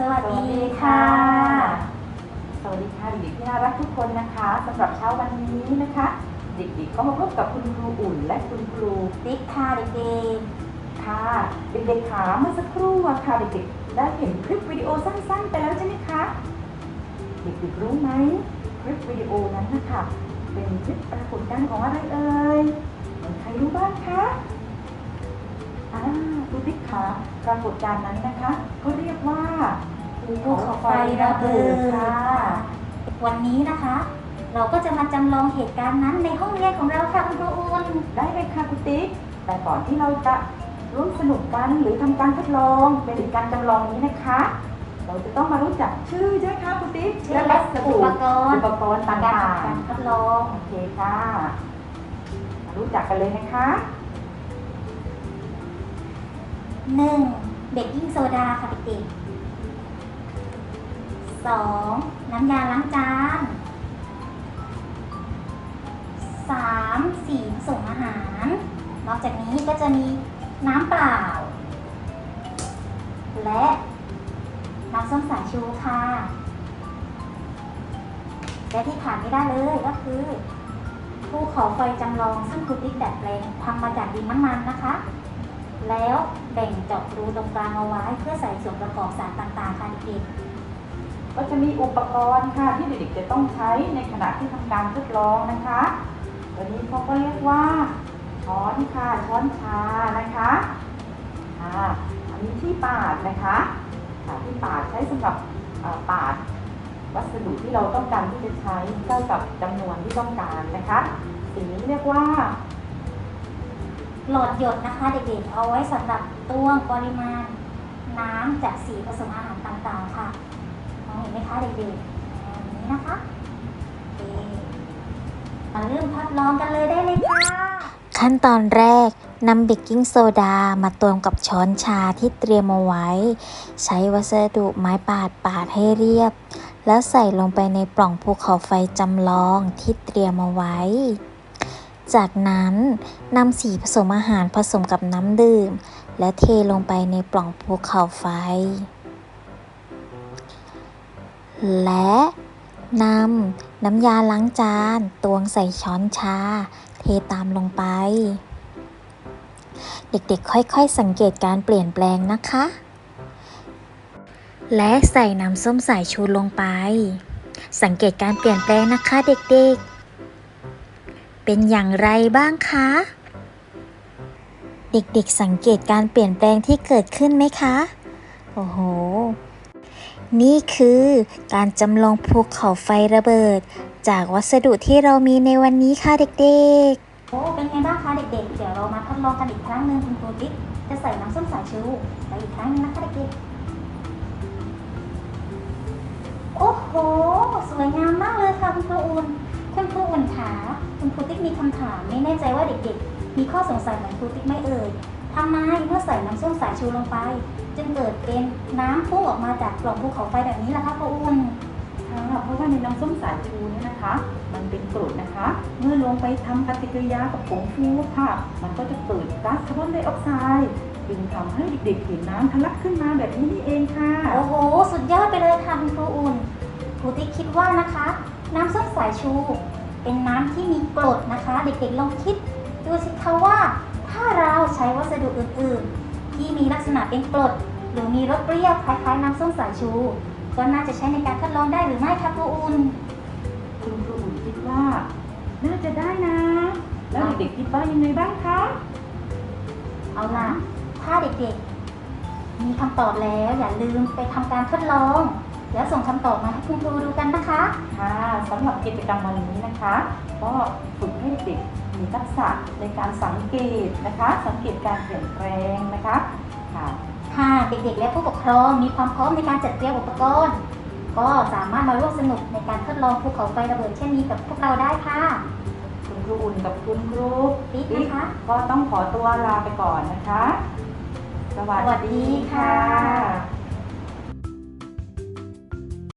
สวัสดีค่ะ สวัสดีค่ะเด็กๆที่น่ารักทุกคนนะคะสำหรับเช้าวันนี้นะคะ เด็กๆก็มาพบกับคุณครูอุ่นและคุณครูติ๊กค่ะเด็กๆค่ะเด็กๆขาเมื่อสักครู่ค่ะเด็กๆได้เห็นคลิปวิดีโอสั้นๆ ไปแล้วใช่ไหมคะเด็กๆรู้ไหมคลิปวิดีโอนั้นนะคะเป็นคลิปปรากฏการณ์ของอะไรเอ่ยใครรู้บ้างคะ อ่าครูติ๊กขาปรากฏการณ์นั้นนะคะก็เรียกว่าภูเขาไฟระเบิดค่ะ วันนี้นะคะ เราก็จะมาจำลองเหตุการณ์นั้นในห้องเรียนของเราค่ะคุณครูอุ่นได้เลยค่ะคุณติ๊ก แต่ก่อนที่เราจะร่วมสนุกกันหรือทำการทดลองเป็นการจำลองนี้นะคะ เราจะต้องมารู้จักชื่อใช่ไหมคะคุณติ๊กชื่อและอุปกรณ์อุปกรณ์การต่างทำการทดลอง ๆโอเคค่ะมารู้จักกันเลยนะคะ หนึ่งเบกกิ้งโซดาค่ะเด็กๆสองน้ำยาล้างจานสามสีผสมอาหาร นอกจากนี้ก็จะมีน้ำเปล่า และน้ำส้มสายชูค่ะและที่ขาดไม่ได้เลยก็คือภูเขาไฟจำลองซึ่งครูติ๊กดัดแปลงทำมาจากดินน้ำมันนะคะ แล้วแบ่งเจาะรูตรงกลางเอาไว้เพื่อใส่ส่วนประกอบสารต่างๆค่ะเด็กก็จะมีอุปกรณ์ค่ะที่เด็กๆจะต้องใช้ในขณะที่ทำการทดลองนะคะตัวนี้เขาก็เรียกว่าช้อนค่ะช้อนชานะคะอ่าอันนี้ที่ปาดนะคะค่ะที่ปาดใช้สำหรับปาดวัสดุที่เราต้องการที่จะใช้เท่ากับจำนวนที่ต้องการนะคะสิ่งนี้เรียกว่า หลอดหยดนะคะเด็กๆ เอาไว้สำหรับตวงปริมาณน้ำจากสีผสมอาหารต่างๆค่ะมองเห็นไหมคะเด็กๆอันนี้นะคะมาเริ่มทดลองกันเลยได้เลยค่ะ ขั้นตอนแรกนำเบกกิ้งโซดามาตวงกับช้อนชาที่เตรียมเอาไว้ ใช้วัสดุไม้ปาดปาดให้เรียบ แล้วใส่ลงไปในปล่องภูเขาไฟจำลองที่เตรียมเอาไว้ จากนั้นนำสีผสมอาหารผสมกับน้ำดื่ม และเทลงไปในปล่องภูเขาไฟ และนำน้ำยาล้างจานตวงใส่ช้อนชา เทตามลงไป เด็กๆ ค่อยๆ สังเกตการเปลี่ยนแปลงนะคะ และใส่น้ำส้มสายชูลงไป สังเกตการเปลี่ยนแปลงนะคะเด็กๆ เป็นอย่างไรบ้างคะ เด็กๆสังเกตการเปลี่ยนแปลงที่เกิดขึ้นไหมคะ โอ้โห นี่คือการจำลองภูเขาไฟระเบิด จากวัสดุที่เรามีในวันนี้ค่ะเด็กๆโอ้เป็นไงบ้างคะเด็กๆ เดี๋ยวเรามาทดลองกันอีกครั้งหนึ่งคุณครูติ๊กจะใส่น้ำส้มสายชูไปอีกครั้งหนึงนะคะเด็กๆ โอ้โห สวยงามมากเลยค่ะคุณครูอุ่น คุณครูอุ่นขาคุณครูติ๊กมีคำถามไม่แน่ใจว่าเด็กๆ มีข้อสงสัยเหมือนครูติ๊กไหม่เอ่ยทำไมเมื่อใส่น้ำส้มสายชูลงไป จึงเกิดเป็นน้ำพุ่งออกมาจากปล่องภูเขาไฟแบบนี้ล่ะคะครูอุ่นค่ะเพราะว่าในน้ำส้มสายชูเนี่ยนะคะ มันเป็นกรดนะคะ เมื่อลงไปทำปฏิกิริยากับผงฟูค่ะ มันก็จะเกิดก๊าซคาร์บอนไดออกไซด์จึงทำให้เด็กๆเห็นน้ำทะลักขึ้นมาแบบนี้นี่เองค่ะ โอ้โห สุดยอดไปเลยค่ะคุณครูอุ่นครูติ๊กคิดว่านะคะ น้ำส้มสายชู เป็นน้ำที่มีกรดนะคะ เด็กๆลองคิดดูสิคะว่าถ้าเราใช้วัสดุอื่นๆ ที่มีลักษณะเป็นกรดหรือมีรสเปรี้ยวคล้ายๆน้ำส้มสายชู ก็น่าจะใช้ในการทดลองได้หรือไม่คะครูอุ่นคุณครูอุ่นคิดว่า น่าจะได้นะ แล้วเด็กๆคิดว่ายังไงบ้างคะเอาล่ะถ้าเด็กๆ มีคำตอบแล้วอย่าลืมไปทำการทดลอง แล้วส่งคำตอบมาให้คุณครูดูกันนะคะค่ะ สำหรับกิจกรรมวันนี้นะคะ ก็ฝึกให้เด็กมีทักษะในการสังเกตนะคะ สังเกตการเปลี่ยนแปลงนะคะค่ะค่ะเด็กๆและผู้ปกครองมีความพร้อมในการจัดเตรียมอุปกรณ์ ก็สามารถมาร่วมสนุกในการทดลองภูเขาไฟระเบิดเช่นนี้กับพวกเราได้ค่ะคุณครูอุ่นกับคุณครูติ๊กนะคะ ก็ต้องขอตัวลาไปก่อนนะคะ สวัสสวัสดีดีค่ะค่ะ